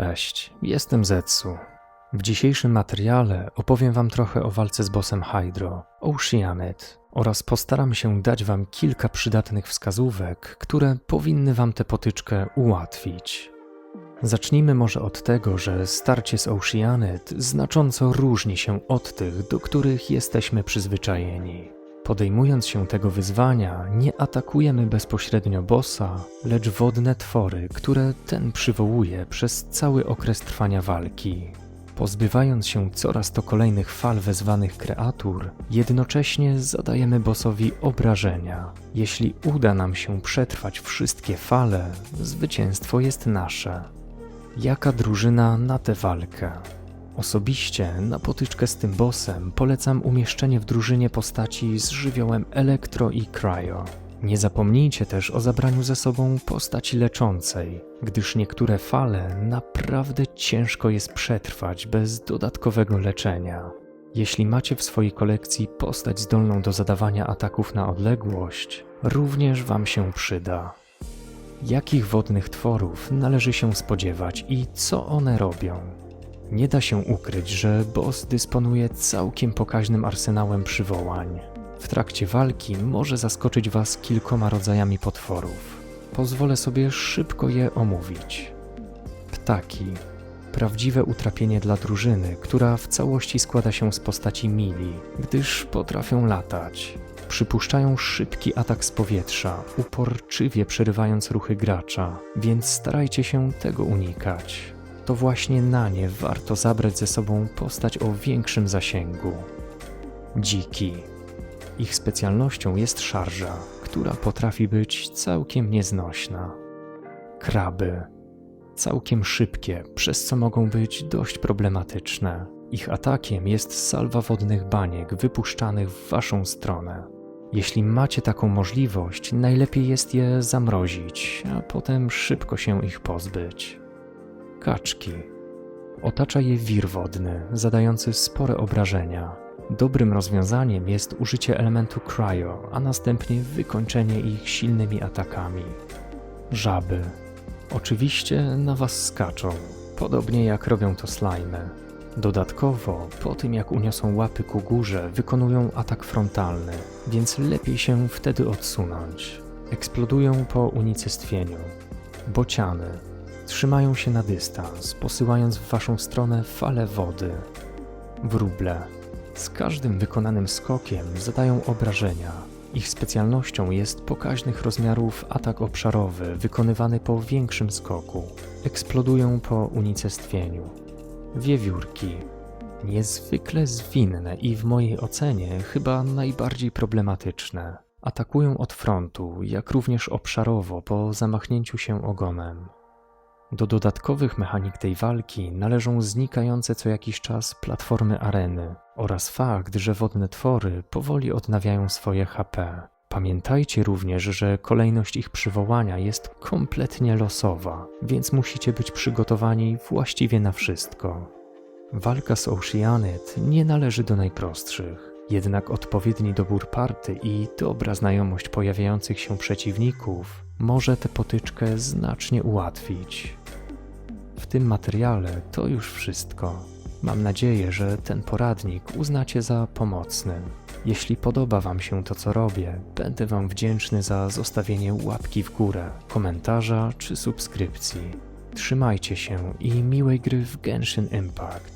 Cześć, jestem Zetsu. W dzisiejszym materiale opowiem Wam trochę o walce z bossem Hydro, Oceanid, oraz postaram się dać Wam kilka przydatnych wskazówek, które powinny Wam tę potyczkę ułatwić. Zacznijmy może od tego, że starcie z Oceanid znacząco różni się od tych, do których jesteśmy przyzwyczajeni. Podejmując się tego wyzwania, nie atakujemy bezpośrednio bossa, lecz wodne twory, które ten przywołuje przez cały okres trwania walki. Pozbywając się coraz to kolejnych fal wezwanych kreatur, jednocześnie zadajemy bossowi obrażenia. Jeśli uda nam się przetrwać wszystkie fale, zwycięstwo jest nasze. Jaka drużyna na tę walkę? Osobiście na potyczkę z tym bossem polecam umieszczenie w drużynie postaci z żywiołem Elektro i Cryo. Nie zapomnijcie też o zabraniu ze sobą postaci leczącej, gdyż niektóre fale naprawdę ciężko jest przetrwać bez dodatkowego leczenia. Jeśli macie w swojej kolekcji postać zdolną do zadawania ataków na odległość, również Wam się przyda. Jakich wodnych tworów należy się spodziewać i co one robią? Nie da się ukryć, że boss dysponuje całkiem pokaźnym arsenałem przywołań. W trakcie walki może zaskoczyć Was kilkoma rodzajami potworów. Pozwolę sobie szybko je omówić. Ptaki. Prawdziwe utrapienie dla drużyny, która w całości składa się z postaci mili, gdyż potrafią latać. Przypuszczają szybki atak z powietrza, uporczywie przerywając ruchy gracza, więc starajcie się tego unikać to właśnie na nie warto zabrać ze sobą postać o większym zasięgu. Dziki. Ich specjalnością jest szarża, która potrafi być całkiem nieznośna. Kraby. Całkiem szybkie, przez co mogą być dość problematyczne. Ich atakiem jest salwa wodnych baniek wypuszczanych w waszą stronę. Jeśli macie taką możliwość, najlepiej jest je zamrozić, a potem szybko się ich pozbyć. Kaczki. Otacza je wir wodny, zadający spore obrażenia. Dobrym rozwiązaniem jest użycie elementu cryo, a następnie wykończenie ich silnymi atakami. Żaby. Oczywiście na was skaczą, podobnie jak robią to slimy. Dodatkowo, po tym jak uniosą łapy ku górze, wykonują atak frontalny, więc lepiej się wtedy odsunąć. Eksplodują po unicestwieniu. Bociany Trzymają się na dystans, posyłając w waszą stronę fale wody. Wróble. Z każdym wykonanym skokiem zadają obrażenia. Ich specjalnością jest pokaźnych rozmiarów atak obszarowy, wykonywany po większym skoku. Eksplodują po unicestwieniu. Wiewiórki. Niezwykle zwinne i w mojej ocenie chyba najbardziej problematyczne. Atakują od frontu, jak również obszarowo po zamachnięciu się ogonem. Do dodatkowych mechanik tej walki należą znikające co jakiś czas platformy areny oraz fakt, że wodne twory powoli odnawiają swoje HP. Pamiętajcie również, że kolejność ich przywołania jest kompletnie losowa, więc musicie być przygotowani właściwie na wszystko. Walka z Oceanid nie należy do najprostszych. Jednak odpowiedni dobór party i dobra znajomość pojawiających się przeciwników może tę potyczkę znacznie ułatwić. W tym materiale to już wszystko. Mam nadzieję, że ten poradnik uznacie za pomocny. Jeśli podoba Wam się to, co robię, będę Wam wdzięczny za zostawienie łapki w górę, komentarza czy subskrypcji. Trzymajcie się i miłej gry w Genshin Impact.